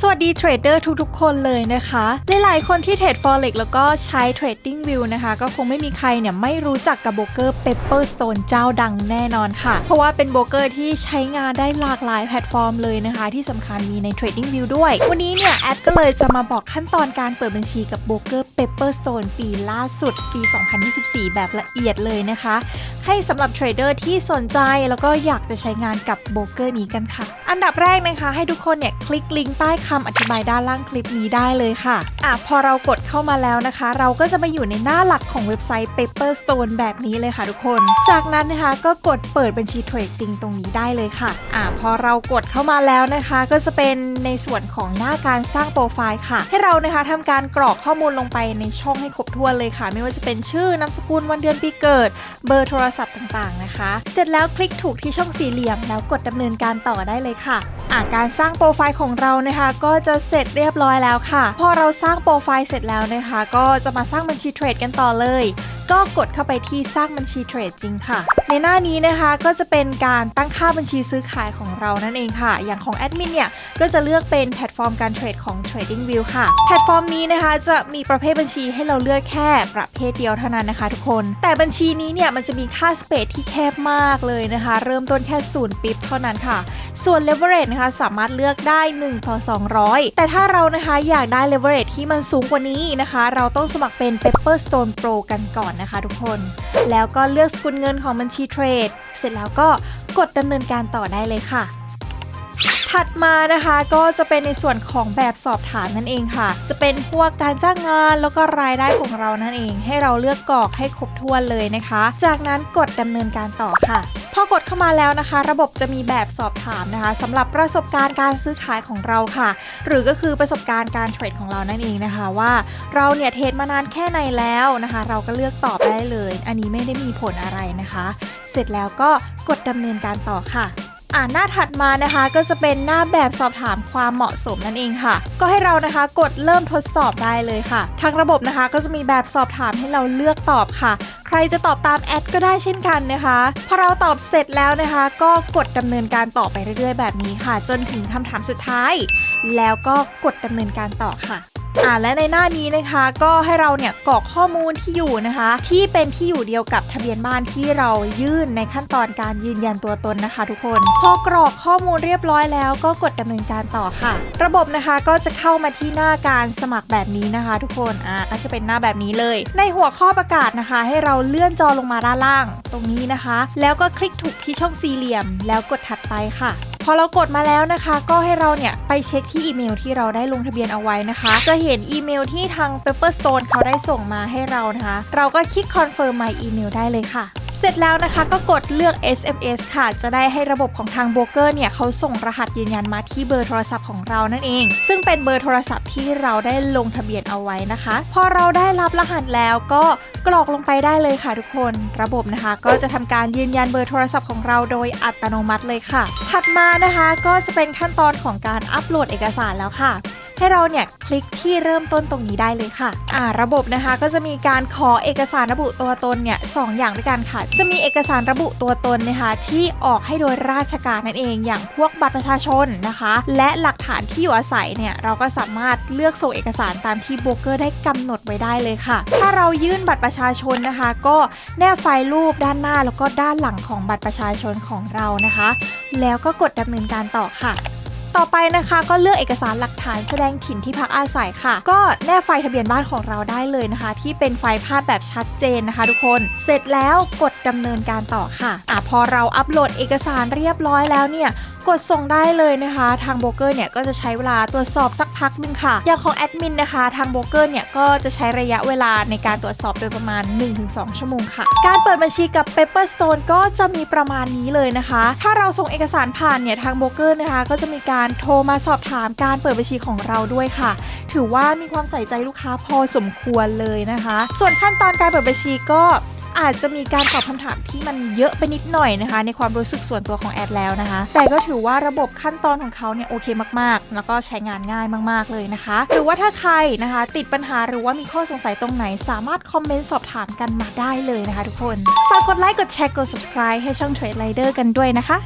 สวัสดีเทรดเดอร์ทุกๆ คนเลยนะคะ หลายๆ คนที่เทรด Forex แล้วก็ใช้ Trading View นะคะ ก็คงไม่มีใครเนี่ยไม่รู้จักกับโบรกเกอร์ Pepperstone เจ้าดังแน่นอนค่ะ เพราะว่าเป็นโบรกเกอร์ที่ใช้งานได้หลากหลายแพลตฟอร์มเลยนะคะ ที่สำคัญมีใน Trading View ด้วย วันนี้เนี่ยแอดก็เลยจะมาบอกขั้นตอนการเปิดบัญชีกับโบรกเกอร์ Pepperstone ปีล่าสุดปี 2024 แบบละเอียดเลยนะคะ ให้สำหรับเทรดเดอร์ที่สนใจแล้วก็อยากจะใช้งานกับโบรกเกอร์นี้กันค่ะ อันดับแรกนะคะ ให้ทุกคนเนี่ยคลิกลิงก์ใต้คำอธิบายด้านล่างคลิปนี้ได้เลยค่ะอะพอเรากดเข้ามาแล้วนะคะ เราก็จะมาอยู่ในหน้าหลักของเว็บไซต์ Paperstone แบบนี้เลยค่ะทุกคน จากนั้นนะคะก็กดเปิดบัญชีเทรดจริงตรงนี้ได้เลยค่ะอะพอเรากดเข้ามาแล้วนะคะ ก็จะเป็นในส่วนของหน้าการสร้างโปรไฟล์ค่ะ ให้เรานะคะทำการกรอกข้อมูลลงไปในช่องให้ครบถ้วนเลยค่ะ ไม่ว่าจะเป็นชื่อนามสกุลวันเดือนปีเกิด เบอร์โทรศัพท์ต่างๆนะคะ เสร็จแล้วคลิกถูกที่ช่องสี่เหลี่ยม แล้วกดดำเนินการต่อได้เลยค่ะอะการสร้างโปรไฟล์ของเรานะคะ ก็จะเสร็จเรียบร้อยแล้วค่ะ พอเราสร้างโปรไฟล์เสร็จแล้วนะคะ ก็จะมาสร้างบัญชีเทรดกันต่อเลย ก็กดเข้าไปที่สร้างบัญชีเทรดจริงค่ะ ในหน้านี้นะคะก็จะเป็นการตั้งค่าบัญชีซื้อขายของเรานั่นเองค่ะ อย่างของแอดมินเนี่ยก็จะเลือกเป็นแพลตฟอร์มการเทรดของ TradingView ค่ะ แพลตฟอร์มนี้นะคะจะมีประเภทบัญชีให้เราเลือกแค่ประเภทเดียวเท่านั้นนะคะ ทุกคน แต่บัญชีนี้เนี่ยมันจะมีค่าสเปซที่แคบมากเลยนะคะ เริ่มต้นแค่ศูนย์ปิ๊บเท่านั้นค่ะ ส่วน leverage นะคะสามารถเลือกได้ 1 ต่อ 200 แต่ถ้าเรานะคะอยากได้ leverage ที่มันสูงกว่านี้นะคะ เราต้องสมัครเป็น Pepperstone Pro กันก่อนนะคะทุกคน แล้วก็เลือกสกุลเงินของบัญชีเทรด เสร็จแล้วก็กดดำเนินการต่อได้เลยค่ะ ถัดมานะคะก็จะเป็นในส่วนของแบบสอบถามนั่นเองค่ะ จะเป็นพวกการจ้างงานแล้วก็รายได้ของเรานั่นเอง ให้เราเลือกกรอกให้ครบถ้วนเลยนะคะ จากนั้นกดดำเนินการต่อค่ะพอกดเข้ามาแล้วนะคะ ระบบจะมีแบบสอบถามนะคะสำหรับประสบการณ์การซื้อขายของเราค่ะ หรือก็คือประสบการณ์การเทรดของเรานั่นเองนะคะ ว่าเราเนี่ยเทรดมานานแค่ไหนแล้วนะคะ เราก็เลือกตอบได้เลย อันนี้ไม่ได้มีผลอะไรนะคะ เสร็จแล้วก็กดดำเนินการต่อค่ะ อ่าหน้าถัดมานะคะ ก็จะเป็นหน้าแบบสอบถามความเหมาะสมนั่นเองค่ะ ก็ให้เรานะคะกดเริ่มทดสอบได้เลยค่ะ ทางระบบนะคะก็จะมีแบบสอบถามให้เราเลือกตอบค่ะ ใครจะตอบตามแอดก็ได้เช่นกันนะคะ พอเราตอบเสร็จแล้วนะคะ ก็กดดำเนินการต่อไปเรื่อยๆ แบบนี้ค่ะ จนถึงคำถามสุดท้าย แล้วก็กดดำเนินการต่อค่ะ อ่าและในหน้านี้นะคะก็ให้เราเนี่ยกรอกข้อมูลที่อยู่นะคะ ที่เป็นที่อยู่เดียวกับทะเบียนบ้านที่เรายื่นในขั้นตอนการยืนยันตัวตนนะคะ ทุกคน พอกรอกข้อมูลเรียบร้อยแล้วก็กดดำเนินการต่อค่ะ ระบบนะคะก็จะเข้ามาที่หน้าการสมัครแบบนี้นะคะ ทุกคนอ่าก็จะเป็นหน้าแบบนี้เลย ในหัวข้อประกาศนะคะ ให้เราเลื่อนจอลงมาด้านล่าง ตรงนี้นะคะ แล้วก็คลิกถูกที่ช่องสี่เหลี่ยม แล้วกดถัดไปค่ะ พอเรากดมาแล้วนะคะ ก็ให้เราเนี่ยไปเช็คที่อีเมลที่เราได้ลงทะเบียนเอาไว้นะคะ จะเห็นอีเมลที่ทาง Pepperstone เขาได้ส่งมาให้เรานะคะ เราก็คลิก confirm my email ได้เลยค่ะ เสร็จแล้วนะคะก็กดเลือก SMS ค่ะ จะได้ให้ระบบของทางโบรกเกอร์เนี่ยเขาส่งรหัสยืนยันมาที่เบอร์โทรศัพท์ของเรานั่นเอง ซึ่งเป็นเบอร์โทรศัพท์ที่เราได้ลงทะเบียนเอาไว้นะคะ พอเราได้รับรหัสแล้วก็กรอกลงไปได้เลยค่ะทุกคน ระบบนะคะ ก็จะทำการยืนยันเบอร์โทรศัพท์ของเราโดยอัตโนมัติเลยค่ะ ถัดมานะคะก็จะเป็นขั้นตอนของการอัปโหลดเอกสารแล้วค่ะ ให้เราเนี่ยคลิกที่เริ่มต้นตรงนี้ได้เลยค่ะอ่าระบบนะคะก็จะมีการขอเอกสารระบุตัวตนเนี่ยสองอย่างด้วยกันค่ะ จะมีเอกสารระบุตัวตนนะคะที่ออกให้โดยราชการนั่นเองอย่างพวกบัตรประชาชนนะคะ และหลักฐานที่อยู่อาศัยเนี่ยเราก็สามารถเลือกส่งเอกสารตามที่โบรกเกอร์ได้กำหนดไว้ได้เลยค่ะ ถ้าเรายื่นบัตรประชาชนนะคะ ก็แนบไฟล์รูปด้านหน้าแล้วก็ด้านหลังของบัตรประชาชนของเรานะคะ แล้วก็กดดำเนินการต่อค่ะ ต่อไปนะคะ ก็เลือกเอกสารหลักฐานแสดงถิ่นที่พักอาศัยค่ะ ก็แนบไฟทะเบียนบ้านของเราได้เลยนะคะ ที่เป็นไฟล์ภาพแบบชัดเจนนะคะ ทุกคน เสร็จแล้วกดดำเนินการต่อค่ะอะพอเราอัปโหลดเอกสารเรียบร้อยแล้วเนี่ย กดส่งได้เลยนะคะ ทางโบรกเกอร์เนี่ยก็จะใช้เวลาตรวจสอบสักพักหนึงค่ะ อย่างของแอดมินนะคะ ทางโบรกเกอร์เนี่ยก็จะใช้ระยะเวลาในการตรวจสอบโดยประมาณ 1-2 ชั่วโมงค่ะ การเปิดบัญชีกับ Pepperstone ก็จะมีประมาณนี้เลยนะคะ ถ้าเราส่งเอกสารผ่านเนี่ยทางโบรกเกอร์นะคะ ก็จะมีการโทรมาสอบถามการเปิดบัญชีของเราด้วยค่ะ ถือว่ามีความใส่ใจลูกค้าพอสมควรเลยนะคะ ส่วนขั้นตอนการเปิดบัญชีก็ อาจจะมีการตอบคำถามที่มันเยอะไปนิดหน่อยนะคะ ในความรู้สึกส่วนตัวของแอดแล้วนะคะ แต่ก็ถือว่าระบบขั้นตอนของเขาเนี่ยโอเคมากๆ แล้วก็ใช้งานง่ายมากๆเลยนะคะ หรือว่าถ้าใครนะคะ ติดปัญหาหรือว่ามีข้อสงสัยตรงไหน สามารถคอมเมนต์สอบถามกันมาได้เลยนะคะ ทุกคนฝากกดไลค์กดแชร์กด subscribe ให้ช่อง Trade Rider กันด้วยนะคะ